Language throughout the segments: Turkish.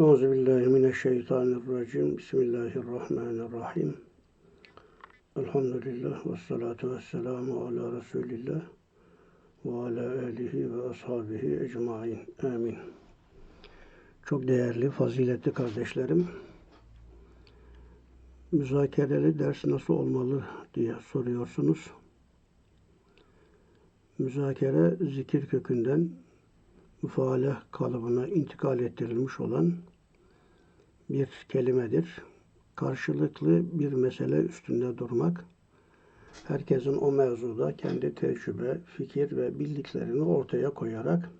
Euzu billahi mineşşeytanirracim. Bismillahirrahmanirrahim. Elhamdülillah ve salatu ve selamu ala Resulillah ve ala alihi ve ashabihi ecmain. Amin. Çok değerli, faziletli kardeşlerim, müzakereli ders nasıl olmalı diye soruyorsunuz. Müzakere zikir kökünden müfaale kalıbına intikal ettirilmiş olan bir kelimedir. Karşılıklı bir mesele üstünde durmak, herkesin o mevzuda kendi tecrübe, fikir ve bildiklerini ortaya koyarak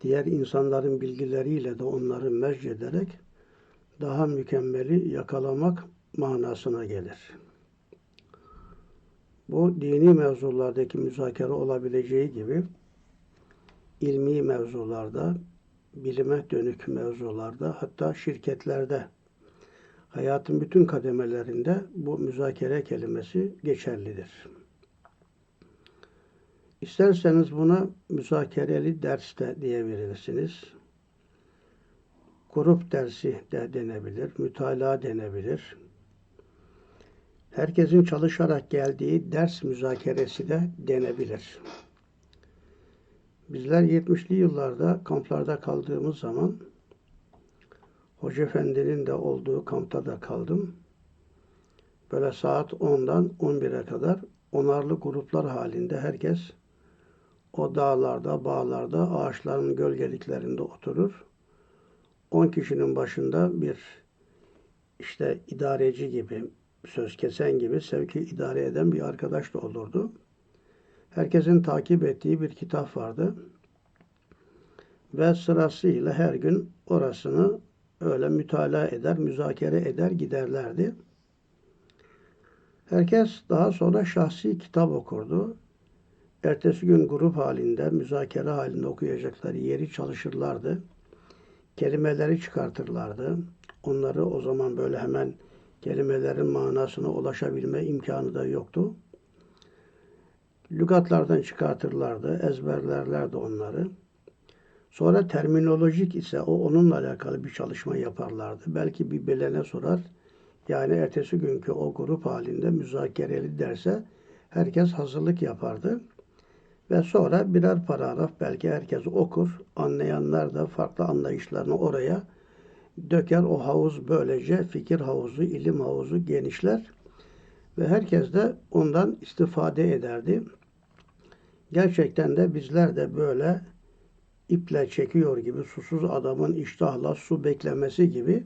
diğer insanların bilgileriyle de onları ederek daha mükemmeli yakalamak manasına gelir. Bu dini mevzulardaki müzakere olabileceği gibi ilmi mevzularda, bilime dönük mevzularda, hatta şirketlerde, hayatın bütün kademelerinde bu müzakere kelimesi geçerlidir. İsterseniz buna müzakereli ders de diyebilirsiniz. Grup dersi de denebilir, mütalaa denebilir. Herkesin çalışarak geldiği ders müzakeresi de denebilir. Bizler 70'li yıllarda kamplarda kaldığımız zaman Hoca Efendi'nin de olduğu kampta da kaldım. Böyle saat 10'dan 11'e kadar onarlı gruplar halinde herkes o dağlarda, bağlarda, ağaçların gölgeliklerinde oturur. 10 kişinin başında bir işte idareci gibi, söz kesen gibi sevki idare eden bir arkadaş da olurdu herkesin takip ettiği bir kitap vardı. Ve sırasıyla her gün orasını öyle mütalaa eder, müzakere eder giderlerdi. Herkes daha sonra şahsi kitap okurdu. Ertesi gün grup halinde, müzakere halinde okuyacakları yeri çalışırlardı. Kelimeleri çıkartırlardı. Onları o zaman böyle hemen kelimelerin manasına ulaşabilme imkanı da yoktu lügatlardan çıkartırlardı, ezberlerlerdi onları. Sonra terminolojik ise o onunla alakalı bir çalışma yaparlardı. Belki bir belene sorar. Yani ertesi günkü o grup halinde müzakereli derse herkes hazırlık yapardı. Ve sonra birer paragraf belki herkes okur. Anlayanlar da farklı anlayışlarını oraya döker. O havuz böylece fikir havuzu, ilim havuzu genişler. Ve herkes de ondan istifade ederdi. Gerçekten de bizler de böyle iple çekiyor gibi susuz adamın iştahla su beklemesi gibi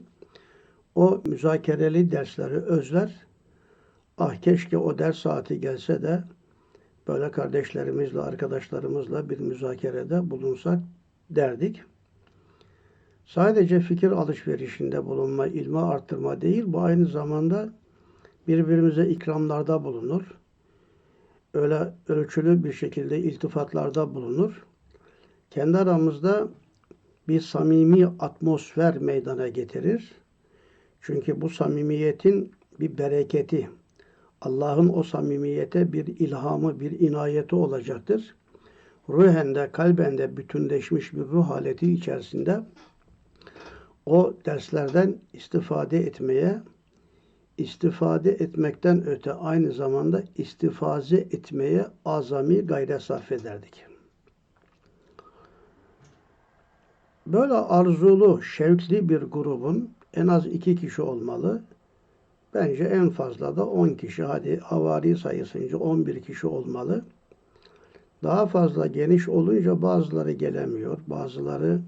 o müzakereli dersleri özler. Ah keşke o ders saati gelse de böyle kardeşlerimizle, arkadaşlarımızla bir müzakerede bulunsak derdik. Sadece fikir alışverişinde bulunma, ilmi arttırma değil, bu aynı zamanda birbirimize ikramlarda bulunur öyle ölçülü bir şekilde iltifatlarda bulunur. Kendi aramızda bir samimi atmosfer meydana getirir. Çünkü bu samimiyetin bir bereketi, Allah'ın o samimiyete bir ilhamı, bir inayeti olacaktır. Ruhen de, kalben de bütünleşmiş bir ruh haleti içerisinde o derslerden istifade etmeye, istifade etmekten öte aynı zamanda istifaze etmeye azami gayret sarf ederdik. Böyle arzulu, şevkli bir grubun en az iki kişi olmalı. Bence en fazla da on kişi, hadi havari sayısınca on bir kişi olmalı. Daha fazla geniş olunca bazıları gelemiyor, bazıları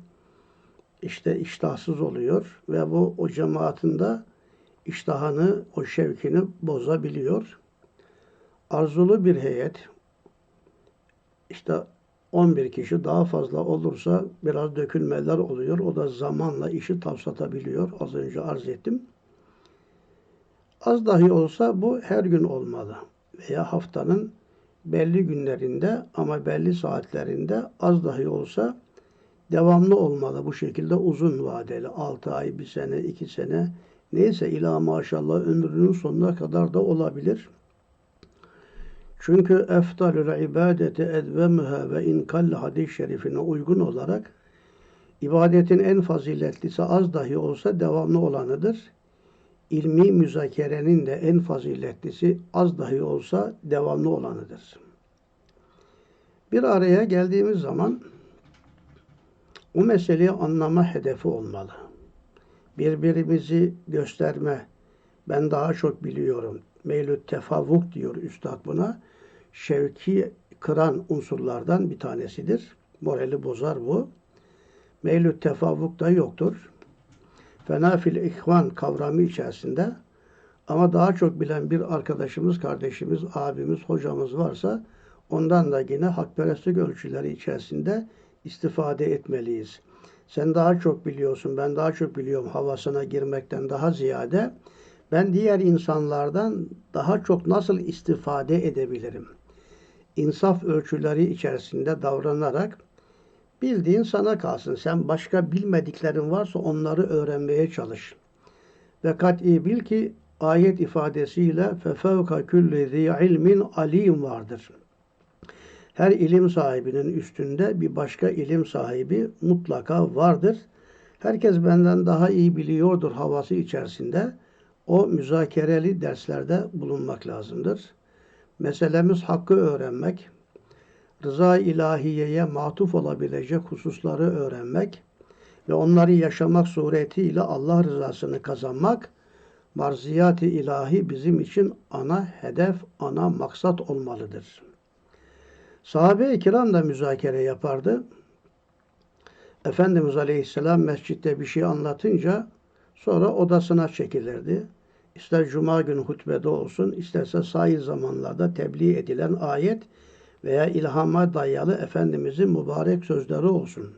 işte iştahsız oluyor ve bu o cemaatinde iştahını, o şevkini bozabiliyor. Arzulu bir heyet, işte 11 kişi daha fazla olursa biraz dökülmeler oluyor. O da zamanla işi tavsatabiliyor. Az önce arz ettim. Az dahi olsa bu her gün olmalı. Veya haftanın belli günlerinde ama belli saatlerinde az dahi olsa devamlı olmalı bu şekilde uzun vadeli. 6 ay, 1 sene, 2 sene Neyse ila maşallah ömrünün sonuna kadar da olabilir. Çünkü eftalül ibadeti edvemühe ve inkal hadis-i şerifine uygun olarak İbadetin en faziletlisi az dahi olsa devamlı olanıdır. İlmi müzakerenin de en faziletlisi az dahi olsa devamlı olanıdır. Bir araya geldiğimiz zaman o meseleyi anlama hedefi olmalı. Birbirimizi gösterme, ben daha çok biliyorum. Meylü tefavvuk diyor üstad buna. Şevki kıran unsurlardan bir tanesidir. Morali bozar bu. Meylü tefavvuk da yoktur. Fenafil ihvan kavramı içerisinde ama daha çok bilen bir arkadaşımız, kardeşimiz, abimiz, hocamız varsa ondan da yine hakperestlik ölçüleri içerisinde istifade etmeliyiz. Sen daha çok biliyorsun, ben daha çok biliyorum havasına girmekten daha ziyade ben diğer insanlardan daha çok nasıl istifade edebilirim? İnsaf ölçüleri içerisinde davranarak bildiğin sana kalsın. Sen başka bilmediklerin varsa onları öğrenmeye çalış. Ve kat'i bil ki ayet ifadesiyle fefevka külli zi ilmin alim vardır. Her ilim sahibinin üstünde bir başka ilim sahibi mutlaka vardır. Herkes benden daha iyi biliyordur havası içerisinde o müzakereli derslerde bulunmak lazımdır. Meselemiz hakkı öğrenmek, rıza ilahiyeye matuf olabilecek hususları öğrenmek ve onları yaşamak suretiyle Allah rızasını kazanmak, marziyat-ı ilahi bizim için ana hedef, ana maksat olmalıdır. Sahabe-i kiram da müzakere yapardı. Efendimiz Aleyhisselam mescitte bir şey anlatınca sonra odasına çekilirdi. İster cuma günü hutbede olsun, isterse sahil zamanlarda tebliğ edilen ayet veya ilhama dayalı Efendimizin mübarek sözleri olsun.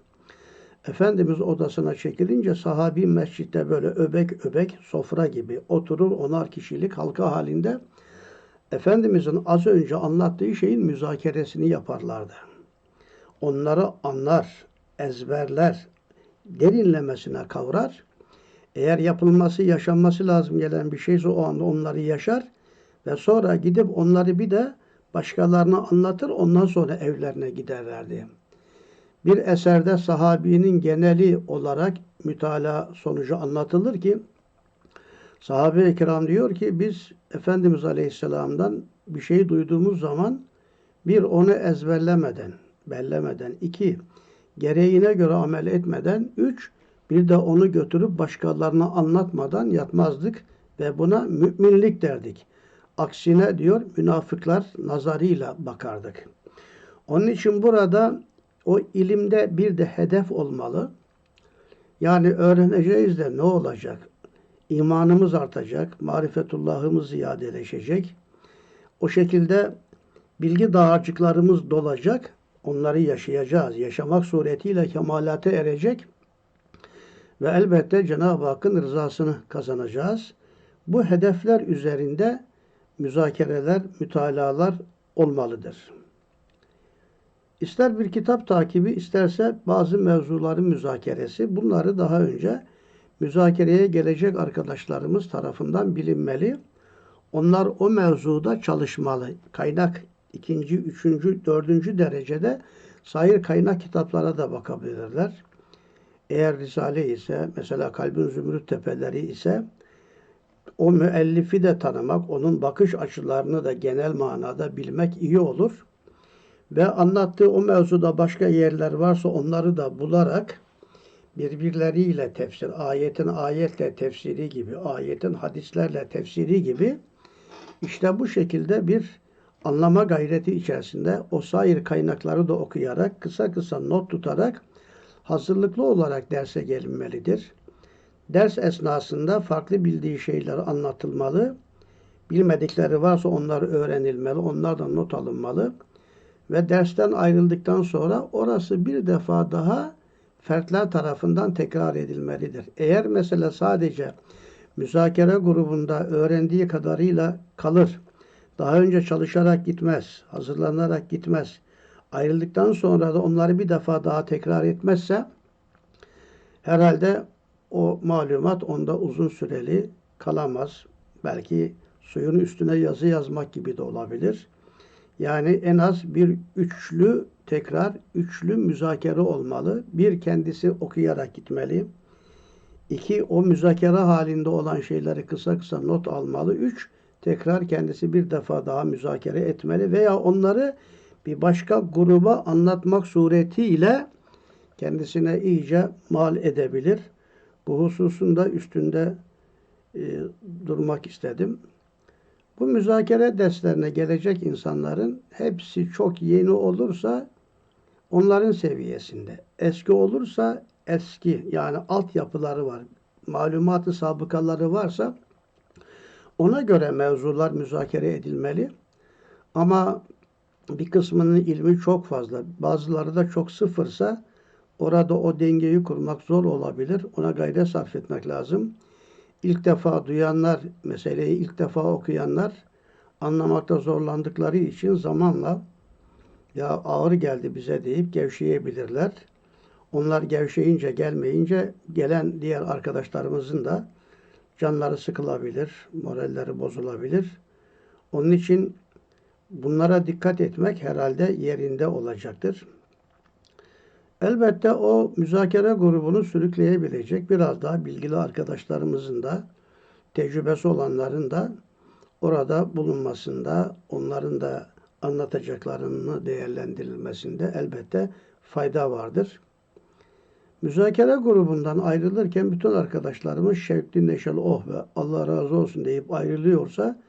Efendimiz odasına çekilince sahabi mescitte böyle öbek öbek sofra gibi oturur onar kişilik halka halinde Efendimizin az önce anlattığı şeyin müzakeresini yaparlardı. Onları anlar, ezberler, derinlemesine kavrar eğer yapılması, yaşanması lazım gelen bir şeyse o anda onları yaşar ve sonra gidip onları bir de başkalarına anlatır, ondan sonra evlerine giderlerdi. Bir eserde sahabinin geneli olarak mütalaa sonucu anlatılır ki sahabe-i kiram diyor ki biz Efendimiz Aleyhisselam'dan bir şey duyduğumuz zaman bir onu ezberlemeden, bellemeden, iki gereğine göre amel etmeden, üç bir de onu götürüp başkalarına anlatmadan yatmazdık ve buna müminlik derdik. Aksine diyor münafıklar nazarıyla bakardık. Onun için burada o ilimde bir de hedef olmalı. Yani öğreneceğiz de ne olacak? İmanımız artacak, marifetullahımız ziyadeleşecek. O şekilde bilgi dağarcıklarımız dolacak. Onları yaşayacağız. Yaşamak suretiyle kemalate erecek. Ve elbette Cenab-ı Hakk'ın rızasını kazanacağız. Bu hedefler üzerinde müzakereler, mütalalar olmalıdır. İster bir kitap takibi, isterse bazı mevzuların müzakeresi. Bunları daha önce müzakereye gelecek arkadaşlarımız tarafından bilinmeli. Onlar o mevzuda çalışmalı. Kaynak ikinci, üçüncü, dördüncü derecede sayır kaynak kitaplara da bakabilirler. Eğer Risale ise, mesela Kalbin Zümrüt Tepeleri ise o müellifi de tanımak, onun bakış açılarını da genel manada bilmek iyi olur. Ve anlattığı o mevzuda başka yerler varsa onları da bularak birbirleriyle tefsir, ayetin ayetle tefsiri gibi, ayetin hadislerle tefsiri gibi işte bu şekilde bir anlama gayreti içerisinde o sair kaynakları da okuyarak, kısa kısa not tutarak hazırlıklı olarak derse gelinmelidir. Ders esnasında farklı bildiği şeyler anlatılmalı. Bilmedikleri varsa onlar öğrenilmeli, onlardan not alınmalı. Ve dersten ayrıldıktan sonra orası bir defa daha fertler tarafından tekrar edilmelidir. Eğer mesela sadece müzakere grubunda öğrendiği kadarıyla kalır, daha önce çalışarak gitmez, hazırlanarak gitmez, ayrıldıktan sonra da onları bir defa daha tekrar etmezse herhalde o malumat onda uzun süreli kalamaz. Belki suyun üstüne yazı yazmak gibi de olabilir. Yani en az bir üçlü tekrar, üçlü müzakere olmalı. Bir kendisi okuyarak gitmeli. İki, o müzakere halinde olan şeyleri kısa kısa not almalı. Üç, tekrar kendisi bir defa daha müzakere etmeli veya onları bir başka gruba anlatmak suretiyle kendisine iyice mal edebilir. Bu hususunda üstünde e, durmak istedim. Bu müzakere derslerine gelecek insanların hepsi çok yeni olursa onların seviyesinde. Eski olursa eski yani altyapıları var. Malumatı sabıkaları varsa ona göre mevzular müzakere edilmeli. Ama bir kısmının ilmi çok fazla, bazıları da çok sıfırsa orada o dengeyi kurmak zor olabilir. Ona gayret sarf etmek lazım. İlk defa duyanlar, meseleyi ilk defa okuyanlar anlamakta zorlandıkları için zamanla ya ağır geldi bize deyip gevşeyebilirler. Onlar gevşeyince gelmeyince gelen diğer arkadaşlarımızın da canları sıkılabilir, moralleri bozulabilir. Onun için bunlara dikkat etmek herhalde yerinde olacaktır. Elbette o müzakere grubunu sürükleyebilecek biraz daha bilgili arkadaşlarımızın da tecrübesi olanların da orada bulunmasında, onların da anlatacaklarını değerlendirilmesinde elbette fayda vardır. Müzakere grubundan ayrılırken bütün arkadaşlarımız şevkli neşeli oh be Allah razı olsun deyip ayrılıyorsa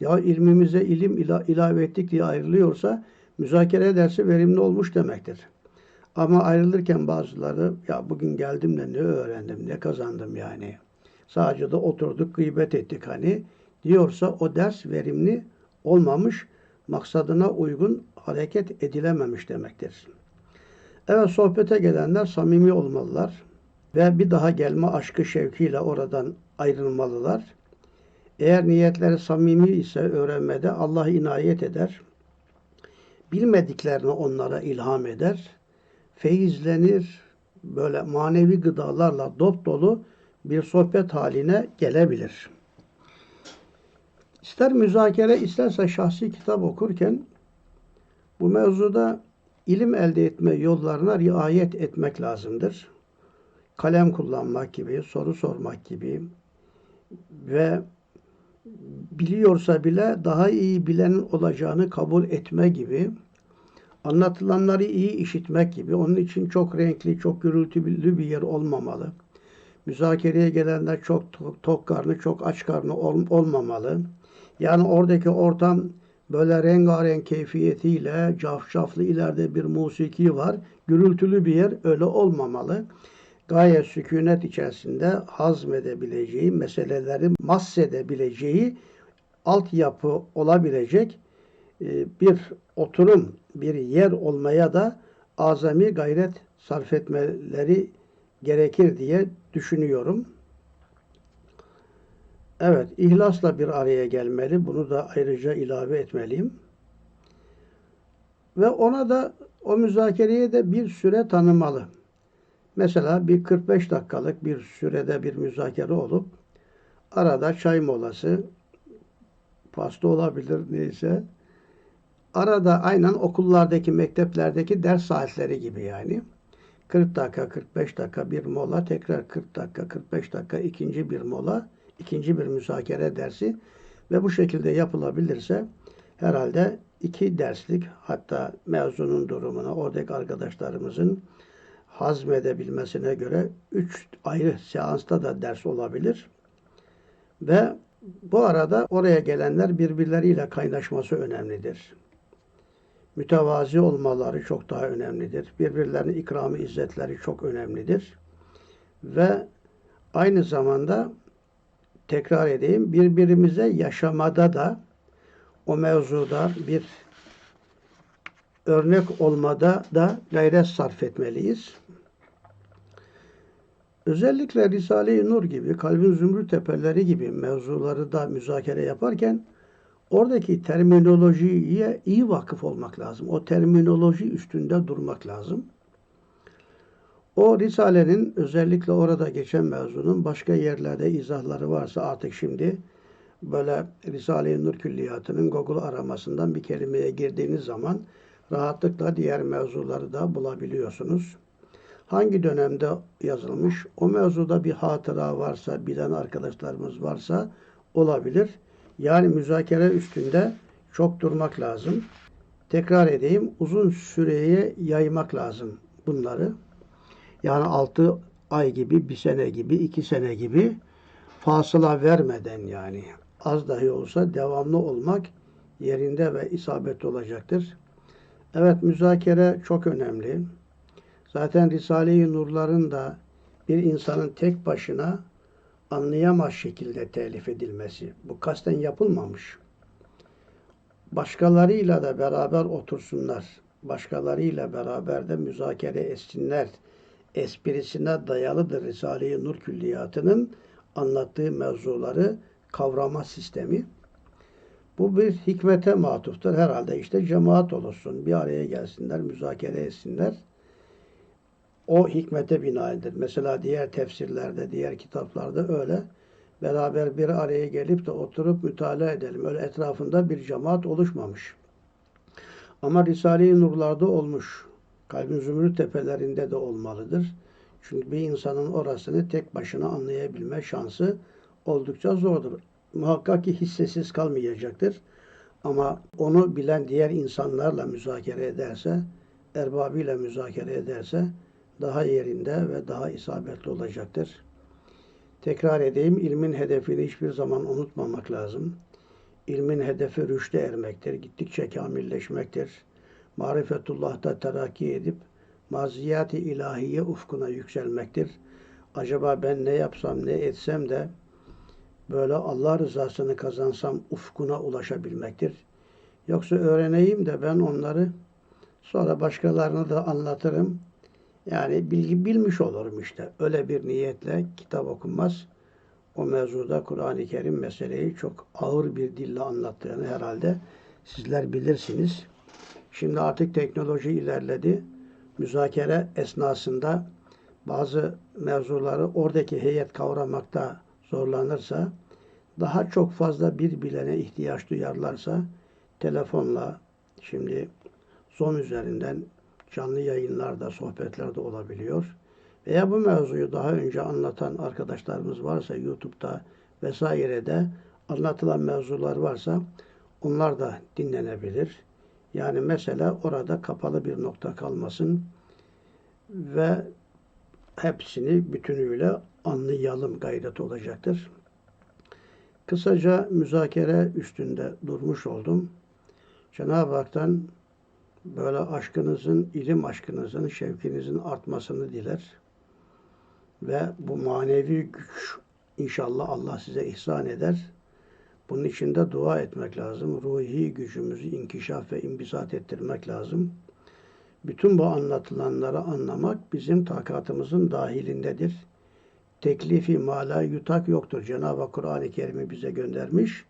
ya ilmimize ilim ila, ilave ettik diye ayrılıyorsa müzakere dersi verimli olmuş demektir. Ama ayrılırken bazıları ya bugün geldim de ne öğrendim ne kazandım yani. Sadece de oturduk gıybet ettik hani diyorsa o ders verimli olmamış, maksadına uygun hareket edilememiş demektir. Evet sohbete gelenler samimi olmalılar ve bir daha gelme aşkı şevkiyle oradan ayrılmalılar. Eğer niyetleri samimi ise öğrenmede Allah inayet eder. Bilmediklerini onlara ilham eder. Feyizlenir, böyle manevi gıdalarla dop dolu bir sohbet haline gelebilir. İster müzakere isterse şahsi kitap okurken bu mevzuda ilim elde etme yollarına riayet etmek lazımdır. Kalem kullanmak gibi, soru sormak gibi ve biliyorsa bile daha iyi bilenin olacağını kabul etme gibi, anlatılanları iyi işitmek gibi, onun için çok renkli, çok gürültülü bir yer olmamalı. Müzakereye gelenler çok tok karnı, çok aç karnı ol, olmamalı. Yani oradaki ortam böyle rengarenk keyfiyetiyle cafcaflı ileride bir musiki var. Gürültülü bir yer öyle olmamalı. Gayet sükunet içerisinde hazmedebileceği, meseleleri mahsedebileceği altyapı olabilecek bir oturum, bir yer olmaya da azami gayret sarf etmeleri gerekir diye düşünüyorum. Evet, ihlasla bir araya gelmeli. Bunu da ayrıca ilave etmeliyim. Ve ona da o müzakereye de bir süre tanımalı. Mesela bir 45 dakikalık bir sürede bir müzakere olup arada çay molası, pasta olabilir neyse. Arada aynen okullardaki, mekteplerdeki ders saatleri gibi yani. 40 dakika, 45 dakika bir mola, tekrar 40 dakika, 45 dakika ikinci bir mola ikinci bir müzakere dersi ve bu şekilde yapılabilirse herhalde iki derslik hatta mezunun durumuna oradaki arkadaşlarımızın hazmedebilmesine göre üç ayrı seansta da ders olabilir. Ve bu arada oraya gelenler birbirleriyle kaynaşması önemlidir. Mütevazi olmaları çok daha önemlidir. Birbirlerine ikramı, izzetleri çok önemlidir. Ve aynı zamanda tekrar edeyim, birbirimize yaşamada da o mevzuda bir örnek olmada da gayret sarf etmeliyiz. Özellikle Risale-i Nur gibi, Kalbin Zümrüt Tepeleri gibi mevzuları da müzakere yaparken oradaki terminolojiye iyi vakıf olmak lazım. O terminoloji üstünde durmak lazım. O Risale'nin özellikle orada geçen mevzunun başka yerlerde izahları varsa artık şimdi böyle Risale-i Nur Külliyatı'nın Google aramasından bir kelimeye girdiğiniz zaman rahatlıkla diğer mevzuları da bulabiliyorsunuz. Hangi dönemde yazılmış? O mevzuda bir hatıra varsa, bilen arkadaşlarımız varsa olabilir. Yani müzakere üstünde çok durmak lazım. Tekrar edeyim, uzun süreye yaymak lazım bunları. Yani 6 ay gibi, bir sene gibi, iki sene gibi fasıla vermeden yani az dahi olsa devamlı olmak yerinde ve isabetli olacaktır. Evet müzakere çok önemli. Zaten Risale-i Nurların da bir insanın tek başına anlayamaz şekilde telif edilmesi. Bu kasten yapılmamış. Başkalarıyla da beraber otursunlar. Başkalarıyla beraber de müzakere etsinler. Esprisine dayalıdır Risale-i Nur Külliyatı'nın anlattığı mevzuları kavrama sistemi. Bu bir hikmete matuftur. Herhalde işte cemaat olursun. Bir araya gelsinler, müzakere etsinler. O hikmete binaendir. Mesela diğer tefsirlerde, diğer kitaplarda öyle. Beraber bir araya gelip de oturup mütalaa edelim. Öyle etrafında bir cemaat oluşmamış. Ama Risale-i Nurlar'da olmuş. Kalbin zümrüt tepelerinde de olmalıdır. Çünkü bir insanın orasını tek başına anlayabilme şansı oldukça zordur. Muhakkak ki hissesiz kalmayacaktır. Ama onu bilen diğer insanlarla müzakere ederse, erbabıyla müzakere ederse daha yerinde ve daha isabetli olacaktır. Tekrar edeyim, ilmin hedefini hiçbir zaman unutmamak lazım. İlmin hedefi rüşte ermektir, gittikçe kamilleşmektir. Marifetullah'ta terakki edip maziyat-ı ilahiye ufkuna yükselmektir. Acaba ben ne yapsam, ne etsem de böyle Allah rızasını kazansam ufkuna ulaşabilmektir. Yoksa öğreneyim de ben onları sonra başkalarına da anlatırım. Yani bilgi bilmiş olurum işte. Öyle bir niyetle kitap okunmaz. O mevzuda Kur'an-ı Kerim meseleyi çok ağır bir dille anlattığını herhalde sizler bilirsiniz. Şimdi artık teknoloji ilerledi. Müzakere esnasında bazı mevzuları oradaki heyet kavramakta zorlanırsa, daha çok fazla bir bilene ihtiyaç duyarlarsa telefonla şimdi Zoom üzerinden canlı yayınlarda, sohbetlerde olabiliyor. Veya bu mevzuyu daha önce anlatan arkadaşlarımız varsa YouTube'da vesairede anlatılan mevzular varsa onlar da dinlenebilir. Yani mesela orada kapalı bir nokta kalmasın ve hepsini bütünüyle anlayalım gayret olacaktır. Kısaca müzakere üstünde durmuş oldum. Cenab-ı Hak'tan böyle aşkınızın, ilim aşkınızın, şevkinizin artmasını diler. Ve bu manevi güç inşallah Allah size ihsan eder. Bunun için de dua etmek lazım. Ruhi gücümüzü inkişaf ve imbisat ettirmek lazım. Bütün bu anlatılanları anlamak bizim takatımızın dahilindedir. Teklifi mala yutak yoktur. Cenab-ı Kur'an-ı Kerim'i bize göndermiş.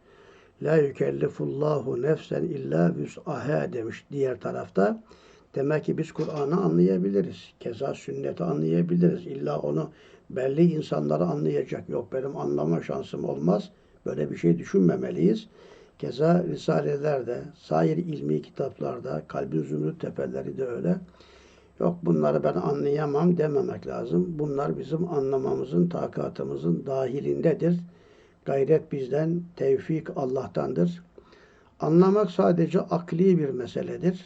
La yükellifullahu nefsen illa vüs'aha demiş diğer tarafta. Demek ki biz Kur'an'ı anlayabiliriz. Keza sünneti anlayabiliriz. İlla onu belli insanları anlayacak. Yok benim anlama şansım olmaz. Böyle bir şey düşünmemeliyiz. Keza risalelerde, sair ilmi kitaplarda, kalbin zümrüt tepeleri de öyle. Yok bunları ben anlayamam dememek lazım. Bunlar bizim anlamamızın, takatımızın dahilindedir. Gayret bizden, tevfik Allah'tandır. Anlamak sadece akli bir meseledir.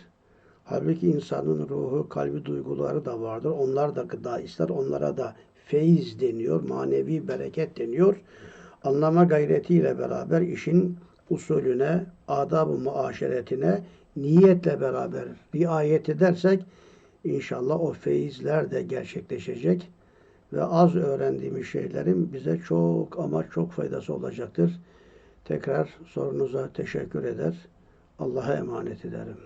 Halbuki insanın ruhu, kalbi, duyguları da vardır. Onlar da gıda ister. Onlara da feyiz deniyor, manevi bereket deniyor. Anlama gayretiyle beraber işin usulüne, adab-ı muaşeretine niyetle beraber riayet edersek inşallah o feyizler de gerçekleşecek ve az öğrendiğimiz şeylerin bize çok ama çok faydası olacaktır. Tekrar sorunuza teşekkür eder. Allah'a emanet ederim.